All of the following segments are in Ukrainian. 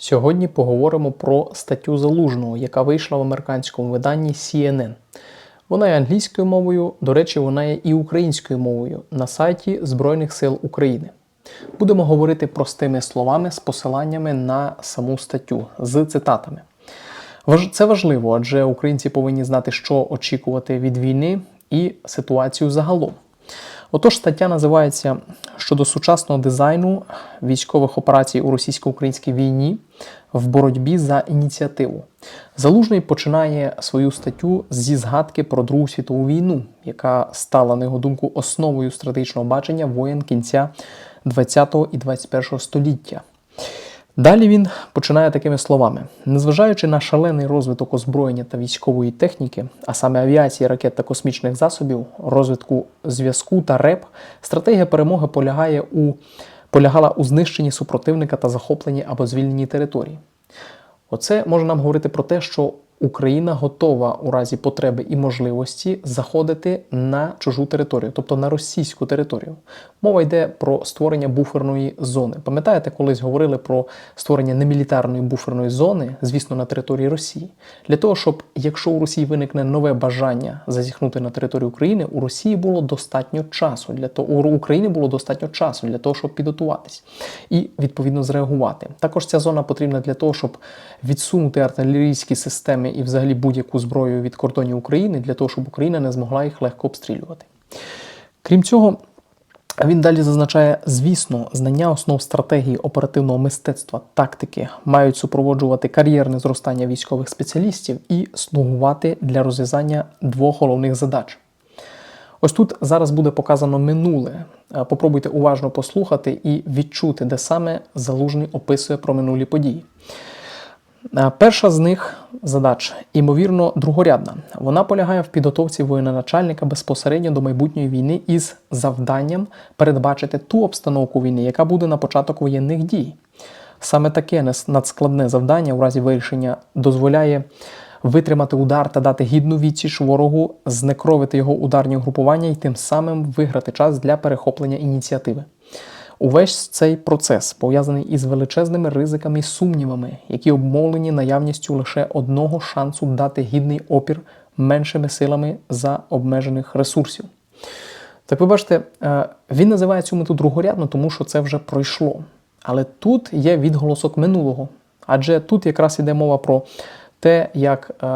Сьогодні поговоримо про статтю Залужного, яка вийшла в американському виданні CNN. Вона є англійською мовою, до речі, вона є і українською мовою на сайті Збройних сил України. Будемо говорити простими словами з посиланнями на саму статтю з цитатами. Це важливо, адже українці повинні знати, що очікувати від війни і ситуацію загалом. Отож, стаття називається щодо сучасного дизайну військових операцій у російсько-українській війні в боротьбі за ініціативу. Залужний починає свою статтю зі згадки про Другу світову війну, яка стала, на його думку, основою стратегічного бачення воєн кінця 20 і 21 століття. Далі він починає такими словами: незважаючи на шалений розвиток озброєння та військової техніки, а саме авіації, ракет та космічних засобів, розвитку зв'язку та РЕП, стратегія перемоги полягає у, полягала у знищенні супротивника та захопленні або звільненні території. Оце може нам говорити про те, що Україна готова у разі потреби і можливості заходити на чужу територію, тобто на російську територію. Мова йде про створення буферної зони. Пам'ятаєте, колись говорили про створення немілітарної буферної зони, звісно, на території Росії, для того, щоб якщо у Росії виникне нове бажання зазіхнути на територію України, у Росії було достатньо часу для того, у України було достатньо часу для того, щоб підготуватись і відповідно зреагувати. Також ця зона потрібна для того, щоб відсунути артилерійські системи і взагалі будь-яку зброю від кордонів України для того, щоб Україна не змогла їх легко обстрілювати. Крім цього, він далі зазначає, звісно, знання основ стратегії оперативного мистецтва, тактики мають супроводжувати кар'єрне зростання військових спеціалістів і слугувати для розв'язання двох головних задач. Ось тут зараз буде показано минуле. Е, Попробуйте уважно послухати і відчути, де саме залужний описує про минулі події. Е, Перша з них задач, імовірно, другорядна. Вона полягає в підготовці воєначальника безпосередньо до майбутньої війни із завданням передбачити ту обстановку війни, яка буде на початок воєнних дій. Саме таке надскладне завдання у разі вирішення дозволяє витримати удар та дати гідну відсіч ворогу, знекровити його ударні угрупування і тим самим виграти час для перехоплення ініціативи. Увесь цей процес пов'язаний із величезними ризиками і сумнівами, які обмовлені наявністю лише одного шансу дати гідний опір меншими силами за обмежених ресурсів. Так ви е, він називає цю мету другорядно, тому що це вже пройшло. Але тут є відголосок минулого. Адже тут якраз йде мова про те, як е,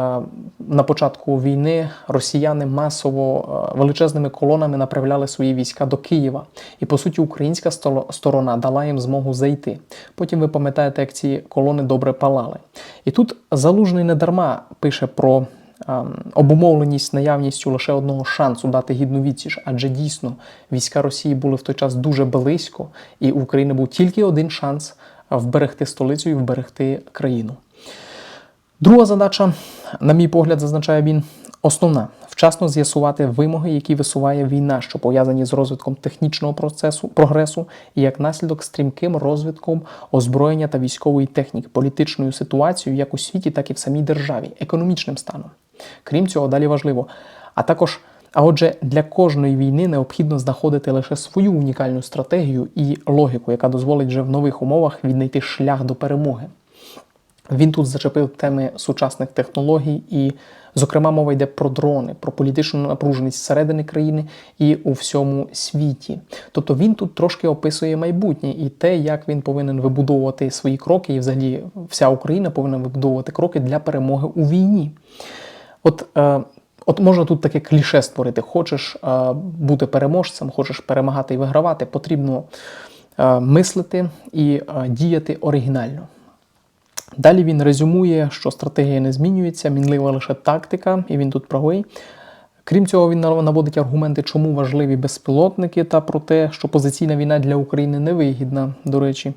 на початку війни росіяни масово е, величезними колонами направляли свої війська до Києва. І по суті, українська сторона дала їм змогу зайти. Потім ви пам'ятаєте, як ці колони добре палали. І тут залужний не дарма пише про ем, обумовленість наявністю лише одного шансу дати гідну відсіч, адже дійсно війська Росії були в той час дуже близько, і у України був тільки один шанс вберегти столицю і вберегти країну. Друга задача, на мій погляд, зазначає він, основна вчасно з'ясувати вимоги, які висуває війна, що пов'язані з розвитком технічного процесу прогресу, і як наслідок стрімким розвитком озброєння та військової техніки, політичною ситуацією як у світі, так і в самій державі, економічним станом. Крім цього, далі важливо, а також. А отже, для кожної війни необхідно знаходити лише свою унікальну стратегію і логіку, яка дозволить вже в нових умовах віднайти шлях до перемоги. Він тут зачепив теми сучасних технологій, і, зокрема, мова йде про дрони, про політичну напруженість зсередини країни і у всьому світі. Тобто він тут трошки описує майбутнє і те, як він повинен вибудовувати свої кроки, і взагалі вся Україна повинна вибудовувати кроки для перемоги у війні. От, е, от можна тут таке кліше створити: хочеш е, бути переможцем, хочеш перемагати і вигравати, потрібно е, мислити і е, діяти оригінально. Далі він резюмує, що стратегія не змінюється, мінлива лише тактика, і він тут правий. Крім цього, він наводить аргументи, чому важливі безпілотники, та про те, що позиційна війна для України невигідна, до речі.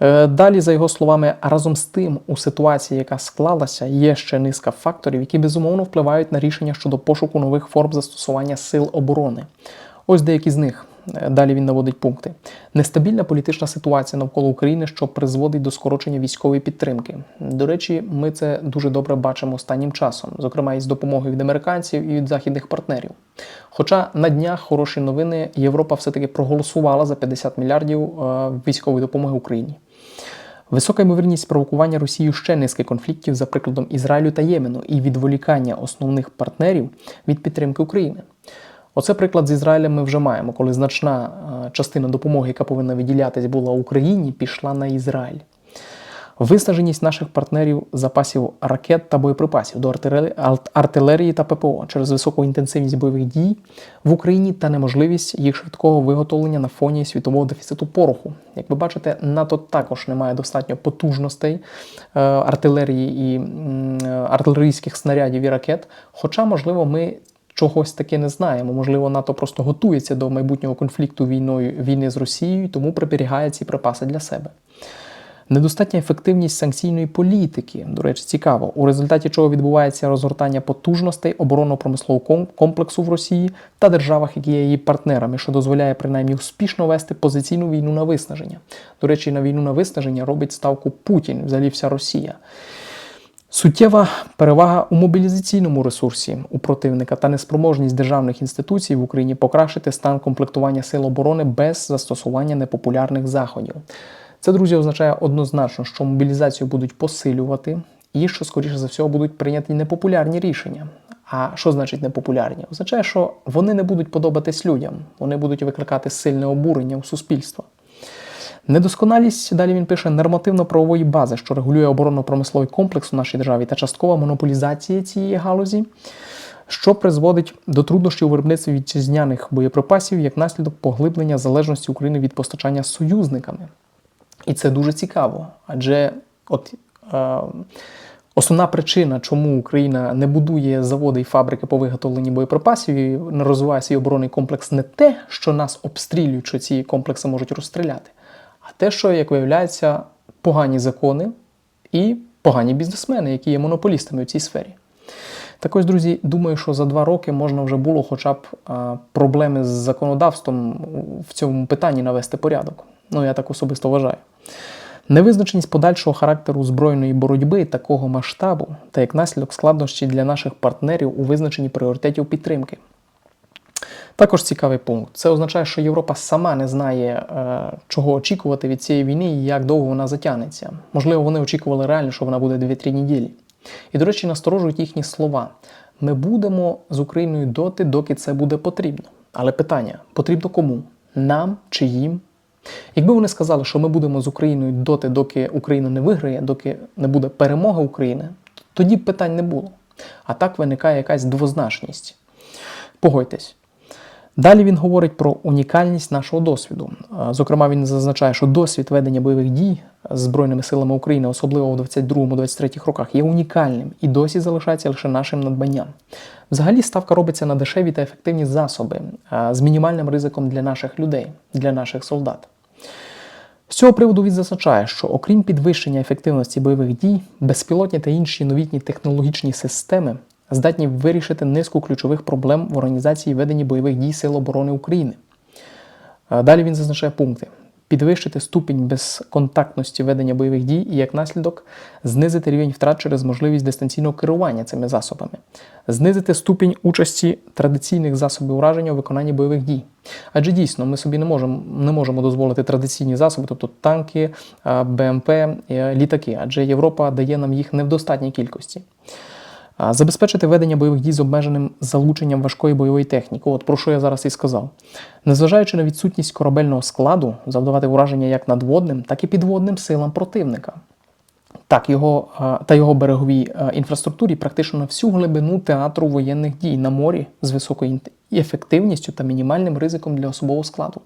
Е, Далі, за його словами, разом з тим, у ситуації, яка склалася, є ще низка факторів, які безумовно впливають на рішення щодо пошуку нових форм застосування сил оборони. Ось деякі з них. Е, Далі він наводить пункти. Нестабільна політична ситуація навколо України, що призводить до скорочення військової підтримки. До речі, ми це дуже добре бачимо останнім часом, зокрема із допомогою від американців і від західних партнерів. Хоча на днях хороші новини Європа все-таки проголосувала за 50 мільярдів е, військової допомоги Україні. Висока ймовірність провокування Росією ще низки конфліктів за прикладом Ізраїлю та Ємену і відволікання основних партнерів від підтримки України. Оце приклад з Ізраїлем ми вже маємо, коли значна е, частина допомоги, яка повинна виділятись була Україні, пішла на Ізраїль. Виснаженість наших партнерів запасів ракет та боєприпасів до артилерії, та ППО через високу інтенсивність бойових дій в Україні та неможливість їх швидкого виготовлення на фоні світового дефіциту пороху. Як ви бачите, НАТО також не має достатньо потужностей е, артилерії і е, артилерійських снарядів і ракет. Хоча, можливо, ми чогось таки не знаємо. Можливо, НАТО просто готується до майбутнього конфлікту війною війни з Росією, тому приберігає ці припаси для себе. Недостатня ефективність санкційної політики, до речі, цікаво, у результаті чого відбувається розгортання потужностей оборонно-промислового комплексу в Росії та державах, які є її партнерами, що дозволяє принаймні успішно вести позиційну війну на виснаження. До речі, на війну на виснаження робить ставку Путін, взагалі вся Росія. Суттєва перевага у мобілізаційному ресурсі у противника та неспроможність державних інституцій в Україні покращити стан комплектування сил оборони без застосування непопулярних заходів. Це, друзі, означає однозначно, що мобілізацію будуть посилювати і що, скоріше за всього, будуть прийняті непопулярні рішення. А що значить непопулярні? Означає, що вони не будуть подобатись людям, вони будуть викликати сильне обурення у суспільства. Недосконалість, далі він пише, нормативно-правової бази, що регулює оборонно-промисловий комплекс у нашій державі та часткова монополізація цієї галузі, що призводить до труднощів у виробництві вітчизняних боєприпасів як наслідок поглиблення залежності України від постачання союзниками. І це дуже цікаво, адже от е, основна причина, чому Україна не будує заводи і фабрики по виготовленні боєприпасів і не розвиває свій оборонний комплекс, не те, що нас обстрілюють, що ці комплекси можуть розстріляти, а те, що, як виявляється, погані закони і погані бізнесмени, які є монополістами у цій сфері. Так ось, друзі, думаю, що за два роки можна вже було хоча б проблеми з законодавством в цьому питанні навести порядок. Ну, я так особисто вважаю. Невизначеність подальшого характеру збройної боротьби такого масштабу та як наслідок складнощі для наших партнерів у визначенні пріоритетів підтримки. Також цікавий пункт. Це означає, що Європа сама не знає, е, чого очікувати від цієї війни і як довго вона затягнеться. Можливо, вони очікували реально, що вона буде 2-3 неділі. І, до речі, насторожують їхні слова. Ми будемо з Україною доти, доки це буде потрібно. Але питання: потрібно кому? Нам чи їм? Якби вони сказали, що ми будемо з Україною доти, доки Україна не виграє, доки не буде перемога України, тоді б питань не було. А так виникає якась двозначність. Погодьтесь. Далі він говорить про унікальність нашого досвіду. Зокрема, він зазначає, що досвід ведення бойових дій з Збройними силами України, особливо у 22-23 роках, є унікальним і досі залишається лише нашим надбанням. Взагалі, ставка робиться на дешеві та ефективні засоби з мінімальним ризиком для наших людей, для наших солдат. З цього приводу він зазначає, що окрім підвищення ефективності бойових дій, безпілотні та інші новітні технологічні системи здатні вирішити низку ключових проблем в організації ведення бойових дій Сил оборони України. Далі він зазначає пункти. Підвищити ступінь безконтактності ведення бойових дій і як наслідок знизити рівень втрат через можливість дистанційного керування цими засобами, знизити ступінь участі традиційних засобів ураження у виконанні бойових дій. Адже дійсно ми собі не можемо не можемо дозволити традиційні засоби, тобто танки, БМП, літаки, адже Європа дає нам їх не в достатній кількості. Забезпечити ведення бойових дій з обмеженим залученням важкої бойової техніки, от про що я зараз і сказав. Незважаючи на відсутність корабельного складу, завдавати ураження як надводним, так і підводним силам противника. Так, його та його береговій інфраструктурі практично на всю глибину театру воєнних дій на морі з високою ефективністю та мінімальним ризиком для особового складу.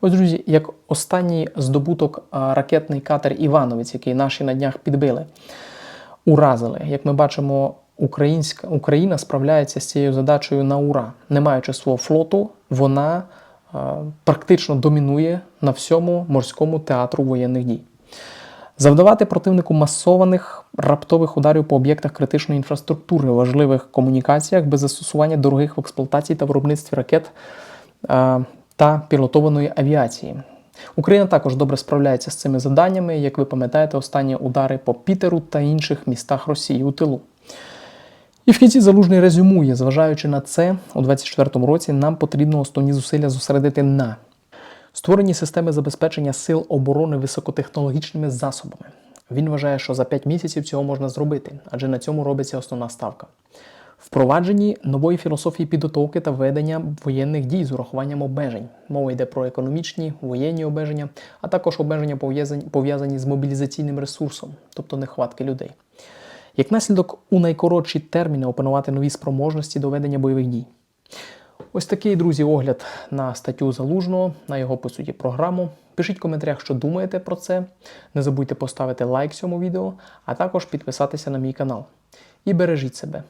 Ось, друзі, як останній здобуток ракетний катер Івановець, який наші на днях підбили, уразили. Як ми бачимо, Українська Україна справляється з цією задачею на ура. Не маючи свого флоту, вона е, практично домінує на всьому морському театру воєнних дій. Завдавати противнику масованих раптових ударів по об'єктах критичної інфраструктури, важливих комунікаціях без застосування дорогих в експлуатації та виробництві ракет е, та пілотованої авіації. Україна також добре справляється з цими заданнями, як ви пам'ятаєте, останні удари по Пітеру та інших містах Росії у тилу. І в кінці залужний резюмує, зважаючи на це, у 2024 році нам потрібно основні зусилля зосередити на створенні системи забезпечення сил оборони високотехнологічними засобами, Він вважає, що за 5 місяців цього можна зробити, адже на цьому робиться основна ставка. Впровадженні нової філософії підготовки та ведення воєнних дій з урахуванням обмежень. Мова йде про економічні, воєнні обмеження, а також обмеження пов'язані з мобілізаційним ресурсом, тобто нехватки людей. Як наслідок, у найкоротші терміни опанувати нові спроможності до ведення бойових дій. Ось такий, друзі, огляд на статтю Залужного, на його, по суті, програму. Пишіть в коментарях, що думаєте про це. Не забудьте поставити лайк цьому відео, а також підписатися на мій канал. І бережіть себе.